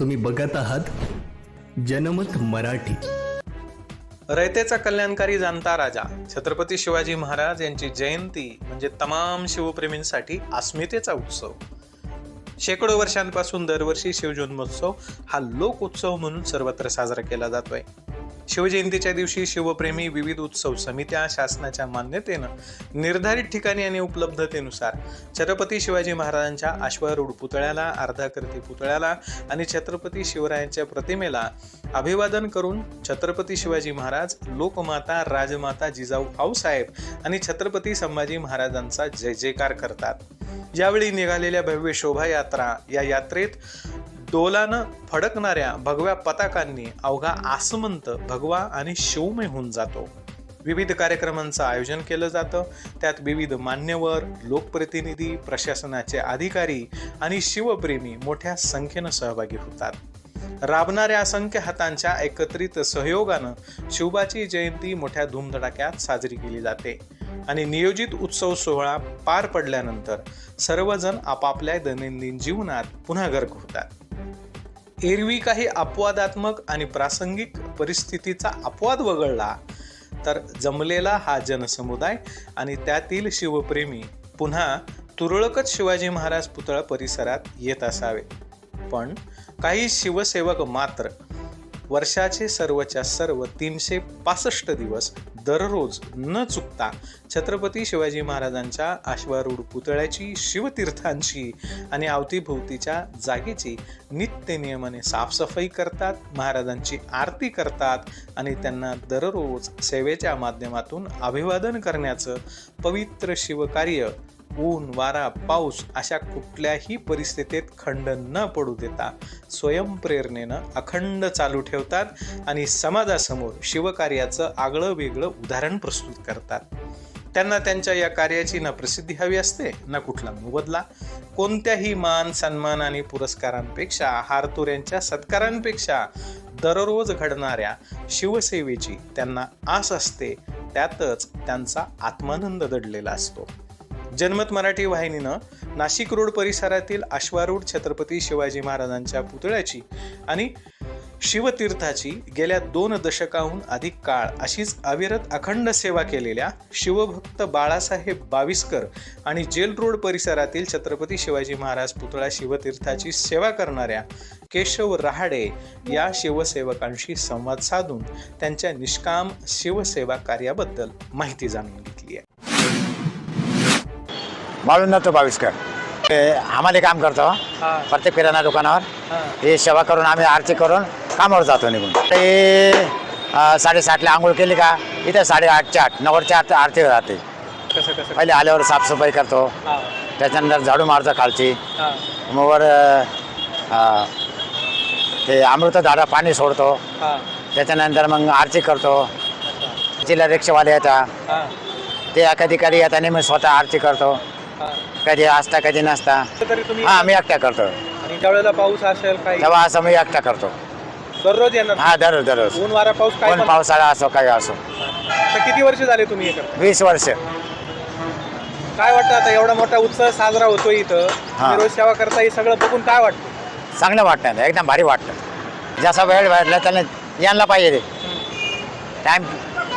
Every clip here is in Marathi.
तुम्ही बघत आहात जनमत मराठी. रयतेचा कल्याणकारी जाणता राजा छत्रपती शिवाजी महाराज यांची जयंती म्हणजे तमाम शिवप्रेमींसाठी अस्मितेचा उत्सव. शेकडो वर्षांपासून दरवर्षी शिवजन्मोत्सव हा लोक उत्सव म्हणून सर्वत्र साजरा केला जातोय. शिवजयंतीच्या दिवशी शिवप्रेमी विविध उत्सव समित्या शासनाच्या मान्यतेनं निर्धारित ठिकाणी आणि उपलब्धतेनुसार छत्रपती शिवाजी महाराजांच्या अश्वारूढ पुतळ्याला अर्धाकृती पुतळ्याला आणि छत्रपती शिवरायांच्या प्रतिमेला अभिवादन करून छत्रपती शिवाजी महाराज लोकमाता राजमाता जिजाऊ आऊसाहेब आणि छत्रपती संभाजी महाराजांचा जय जयकार करतात. यावेळी निघालेल्या भव्य शोभायात्रा या यात्रेत डोलानं फडकणाऱ्या भगव्या पताकांनी अवघा आसमंत भगवा आणि शिवमय होऊन जातो. विविध कार्यक्रमांचं आयोजन केलं जातं. त्यात विविध मान्यवर लोकप्रतिनिधी प्रशासनाचे अधिकारी आणि शिवप्रेमी मोठ्या संख्येनं सहभागी होतात. राबणाऱ्या असंख्य हातांच्या एकत्रित सहयोगानं शिवबाची जयंती मोठ्या धूमधडाक्यात साजरी केली जाते. आणि नियोजित उत्सव सोहळा पार पडल्यानंतर सर्वजण आपापल्या दैनंदिन जीवनात पुन्हा गर्क होतात. एरवी काही अपवादात्मक आणि प्रासंगिक परिस्थितीचा अपवाद वगळला तर जमलेला हा जनसमुदाय आणि त्यातील शिवप्रेमी पुन्हा तुरळकच शिवाजी महाराज पुतळा परिसरात येत असावे. पण काही शिवसेवक मात्र वर्षाचे सर्वच्या सर्व तीनशे पासष्ट दिवस दररोज न चुकता छत्रपती शिवाजी महाराजांच्या अश्वारूढ पुतळ्याची शिवतीर्थांची आणि अवतीभोवतीच्या जागेची नित्य नियमाने साफसफाई करतात महाराजांची आरती करतात आणि त्यांना दररोज सेवेच्या माध्यमातून अभिवादन करण्याचं पवित्र शिवकार्य ऊन वारा पाऊस अशा कुठल्याही परिस्थितीत खंड न पडू देता स्वयंप्रेरणेनं अखंड चालू ठेवतात आणि समाजासमोर शिवकार्याचं आगळं वेगळं उदाहरण प्रस्तुत करतात. त्यांना त्यांच्या या कार्याची ना प्रसिद्धी हवी असते ना कुठला मोबदला. कोणत्याही मान सन्मान आणि पुरस्कारांपेक्षा हारतोऱ्यांच्या सत्कारांपेक्षा दररोज घडणाऱ्या शिवसेवेची त्यांना आस असते त्यातच त्यांचा आत्मानंद दडलेला असतो. जनमत मराठी वाहिनीनं नाशिक रोड परिसरातील अश्वारूढ छत्रपती शिवाजी महाराजांच्या पुतळ्याची आणि शिवतीर्थाची गेल्या दोन दशकाहून अधिक काळ अशीच अविरत अखंड सेवा केलेल्या शिवभक्त बाळासाहेब बाविस्कर आणि जेल रोड परिसरातील छत्रपती शिवाजी महाराज पुतळा शिवतीर्थाची सेवा करणाऱ्या केशव रहाडे या शिवसेवकांशी संवाद साधून त्यांच्या निष्काम शिवसेवा कार्याबद्दल माहिती जाणून घेतली बाळूंदर बावीसकर. ते आम्हाला काम करतो प्रत्येक किराणा दुकानावर. हे. सेवा करून आम्ही आरती करून कामावर जातो निघून. ते अं, साडेसातला आंघोळ केली का इथे साडेआठच्या आठ नवरच्या आठ आरती राहते. कसं कसं? पहिले आल्यावर साफसफाई करतो. हा, त्याच्यानंतर झाडू मारतो खालची. हा, मग वर ते अमृतधारा पाणी सोडतो. हा, त्याच्यानंतर मग आरती करतो. तिला रिक्षावाले येतात हा, ते कधी कधी येताना मी स्वतः आरती करतो. हा. कधी असता कधी नसता. तरी तुम्ही हां मी एकटा करतो. आणि त्यावेळेला पाऊस असेल काही तेव्हा असं मी एकटा करतो. दररोज येणार? हा दररोज दररोज. ऊन वारा पाऊस काय कोण पण- पावसाळा असो काही असो. आता किती वर्ष झाले तुम्ही हे करता? वीस वर्ष. काय वाटतं आता? एवढा मोठा उत्सव साजरा होतोय इथं. हा. तुम्ही रोज सेवा करता हे सगळं बघून काय वाटतं? चांगलं वाटतं एकदम भारी वाटतं. जसा वेळ भेटला त्याला यायला पाहिजे टाईम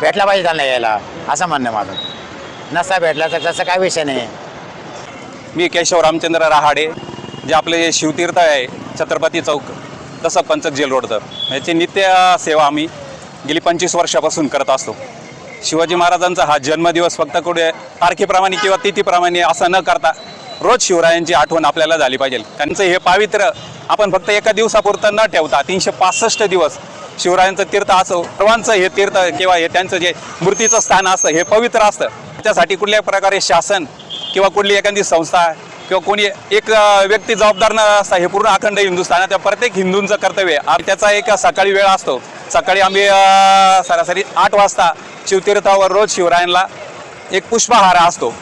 भेटला पाहिजे त्यांना यायला. असं म्हणणं माझं. नसता भेटला तर त्याचा काय विषय नाही. मी केशव रामचंद्र रहाडे जे आपले जे शिवतीर्थ आहे छत्रपती चौक तसं पंचक जेल रोडचं. याची नित्य सेवा आम्ही गेली पंचवीस वर्षापासून करत असतो. शिवाजी महाराजांचा हा जन्मदिवस फक्त कुठे तारखेप्रमाणे किंवा तिथीप्रमाणे असं न करता रोज शिवरायांची आठवण आपल्याला झाली पाहिजे. त्यांचं हे पावित्र्य आपण फक्त एका दिवसापुरतं न ठेवता तीनशे पासष्ट दिवस शिवरायांचं तीर्थ असो सर्वांचं हे तीर्थ किंवा हे त्यांचं जे मूर्तीचं स्थान असतं हे पवित्र असतं. त्यासाठी कुठल्याही प्रकारे शासन किंवा कुठली एखादी संस्था किंवा कोणी एक व्यक्ती जबाबदार न असता हे पूर्ण अखंड हिंदुस्थानात त्या प्रत्येक हिंदूंचं कर्तव्य आहे. आणि त्याचा एक सकाळी वेळ असतो. सकाळी आम्ही सरासरी आठ वाजता शिवतीर्थावर रोज शिवरायांना एक पुष्पहार असतो.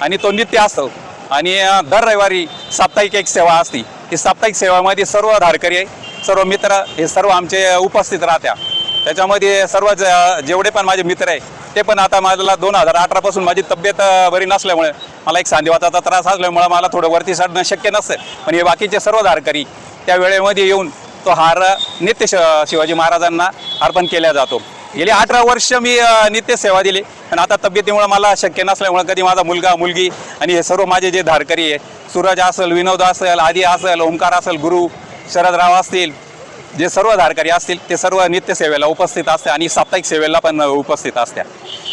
आणि तो नित्य असतो. आणि दर रविवारी साप्ताहिक एक सेवा असती. ही साप्ताहिक सेवामध्ये सर्व धारकरी सर्व मित्र हे सर्व आमचे उपस्थित राहत्या. त्याच्यामध्ये सर्व ज- जेवढे पण माझे मित्र आहे ते पण आता मला दोन हजार अठरापासून माझी तब्येत बरी नसल्यामुळे मला एक सांधिवाताचा त्रास असल्यामुळे मला थोडं वरती चढणं शक्य नसतं. पण हे बाकीचे सर्व धारकरी त्या वेळेमध्ये येऊन तो हार नित्य श- शिवाजी महाराजांना अर्पण केला जातो. गेली अठरा वर्ष मी नित्य सेवा दिली पण आता तब्येतीमुळे मला शक्य नसल्यामुळे कधी माझा मुलगा मुलगी आणि हे सर्व माझे जे धारकरी आहे सूरज असेल विनोद असेल आदी असेल ओंकार असेल गुरु शरदराव असतील जे सर्व धारकरी असतील ते सर्व नित्यसेवेला उपस्थित असते आणि साप्ताहिक सेवेला पण उपस्थित असत्या.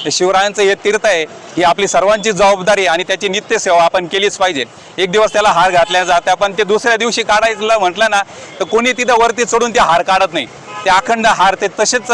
हे शिवरायांचं हे तीर्थ आहे ही आपली सर्वांची जबाबदारी आणि त्याची नित्यसेवा आपण केलीच पाहिजे. एक दिवस त्याला हार घातल्या जात्या पण ते दुसऱ्या दिवशी काढायला म्हटलं ना तर कोणी तिथं वरती चढून ते हार काढत नाही. ते अखंड हार ते तसेच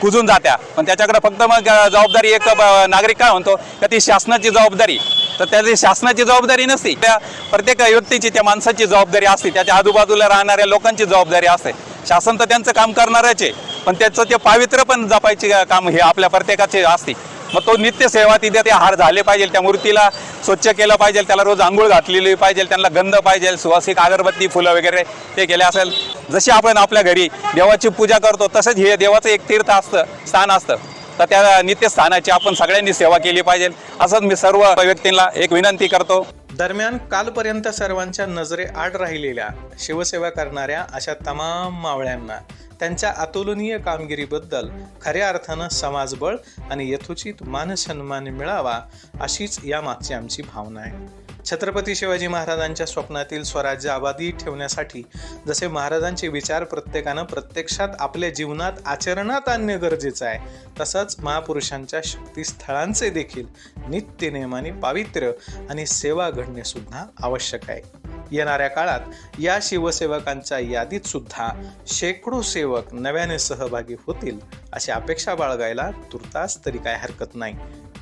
कुजून जात्या. पण त्याच्याकडे फक्त मग जबाबदारी एक नागरिक काय म्हणतो का ती शासनाची जबाबदारी. तर त्याची शासनाची जबाबदारी नसते. त्या प्रत्येक व्यक्तीची त्या माणसाची जबाबदारी असते. त्याच्या आजूबाजूला राहणाऱ्या लोकांची जबाबदारी असते. शासन तर त्यांचं काम करणारच आहे. पण त्याचं ते पावित्र्य पण जपायचे काम हे आपल्या प्रत्येकाचे असते. मग तो नित्य सेवा तिथे ते हार झाले पाहिजे त्या मूर्तीला स्वच्छ केलं पाहिजे त्याला रोज आंघोळ घातलेली पाहिजे त्यांना गंध पाहिजे सुवासिक अगरबत्ती फुलं वगैरे ते केले असेल. जशी आपण आपल्या घरी देवाची पूजा करतो तसंच हे देवाचं एक तीर्थ असतं स्थान असतं. तर त्या नित्यस्थानाची आपण सगळ्यांनी सेवा केली पाहिजे. असंच मी सर्व व्यक्तींना एक विनंती करतो. दरम्यान कालपर्यंत सर्वांच्या नजरे आड राहिलेल्या शिवसेवा करणाऱ्या अशा तमाम मावळ्यांना त्यांच्या अतुलनीय कामगिरीबद्दल खऱ्या अर्थानं समाजबळ आणि यथोचित मानसन्मान मिळावा अशीच यामागची आमची भावना आहे. छत्रपती शिवाजी महाराजांच्या स्वप्नातील स्वराज्य आबादी ठेवण्यासाठी जसे महाराजांचे विचार प्रत्येकानं प्रत्यक्षात आपल्या जीवनात आचरणात आणणे गरजेचं आहे तसंच महापुरुषांच्या शक्तीस्थळांचे देखील नित्य नियमाने पावित्र्य आणि सेवा घडणे सुद्धा आवश्यक आहे. येणाऱ्या काळात या शिवसेवकांच्या यादीत सुद्धा शेकडो सेवक नव्याने सहभागी होतील अशी अपेक्षा बाळगायला तुर्तास तरी काय हरकत नाही.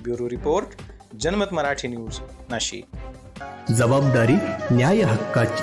ब्युरो रिपोर्ट जनमत मराठी न्यूज नाशिक. जबाबदारी न्याय हक्काची.